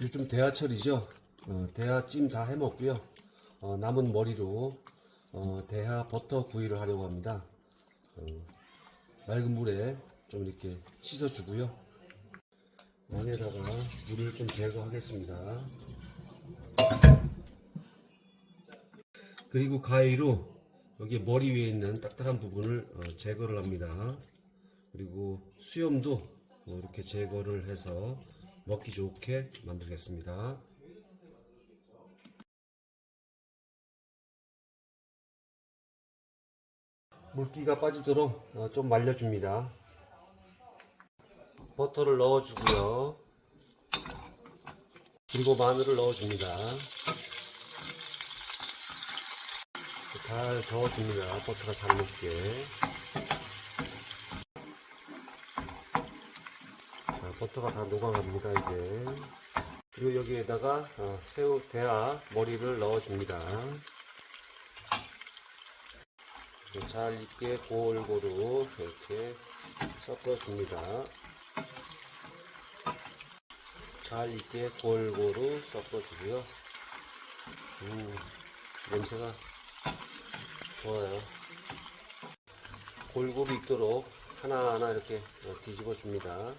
요즘 대하철이죠. 어, 대하 찜 다 해먹고요. 어, 남은 머리로 어, 대하 버터 구이를 하려고 합니다. 어, 맑은 물에 좀 이렇게 씻어주고요. 안에다가 물을 좀 제거하겠습니다. 그리고 가위로 여기 머리 위에 있는 딱딱한 부분을 어, 제거를 합니다. 그리고 수염도 뭐 이렇게 제거를 해서 먹기 좋게 만들겠습니다. 물기가 빠지도록 어, 좀 말려줍니다. 버터를 넣어주고요. 그리고 마늘을 넣어줍니다. 잘 저어줍니다. 버터가 잘 녹게. 버터가 다 녹아갑니다, 이제. 그리고 여기에다가 어, 새우 대하 머리를 넣어줍니다. 잘 익게 골고루 이렇게 섞어줍니다. 잘 익게 골고루 섞어주고요. 음, 냄새가 좋아요. 골고루 익도록 하나하나 이렇게 어, 뒤집어 줍니다.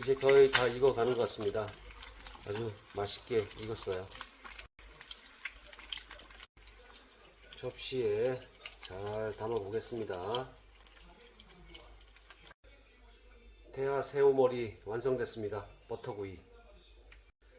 이제 거의 다 익어가는 것 같습니다. 아주 맛있게 익었어요. 접시에 잘 담아 보겠습니다. 대하 새우머리 완성됐습니다. 버터구이.